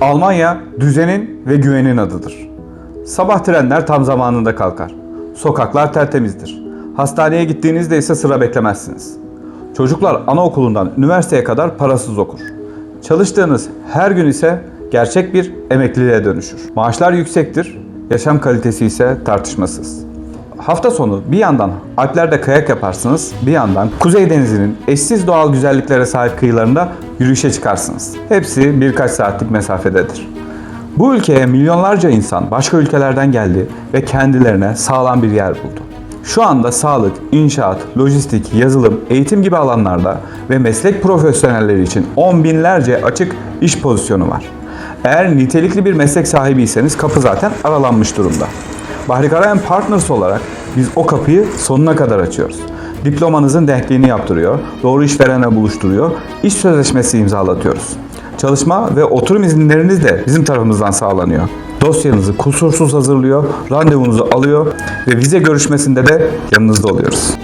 Almanya düzenin ve güvenin adıdır. Sabah trenler tam zamanında kalkar. Sokaklar tertemizdir. Hastaneye gittiğinizde ise sıra beklemezsiniz. Çocuklar anaokulundan üniversiteye kadar parasız okur. Çalıştığınız her gün ise gerçek bir emekliliğe dönüşür. Maaşlar yüksektir, yaşam kalitesi ise tartışmasız. Hafta sonu bir yandan Alplerde kayak yaparsınız, bir yandan Kuzey Denizi'nin eşsiz doğal güzelliklere sahip kıyılarında yürüyüşe çıkarsınız. Hepsi birkaç saatlik mesafededir. Bu ülkeye milyonlarca insan başka ülkelerden geldi ve kendilerine sağlam bir yer buldu. Şu anda sağlık, inşaat, lojistik, yazılım, eğitim gibi alanlarda ve meslek profesyonelleri için on binlerce açık iş pozisyonu var. Eğer nitelikli bir meslek sahibiyseniz kapı zaten aralanmış durumda. Bahri Karayan Partners olarak biz o kapıyı sonuna kadar açıyoruz. Diplomanızın denkliğini yaptırıyor, doğru işverenle buluşturuyor, iş sözleşmesi imzalatıyoruz. Çalışma ve oturum izinleriniz de bizim tarafımızdan sağlanıyor. Dosyanızı kusursuz hazırlıyor, randevunuzu alıyor ve vize görüşmesinde de yanınızda oluyoruz.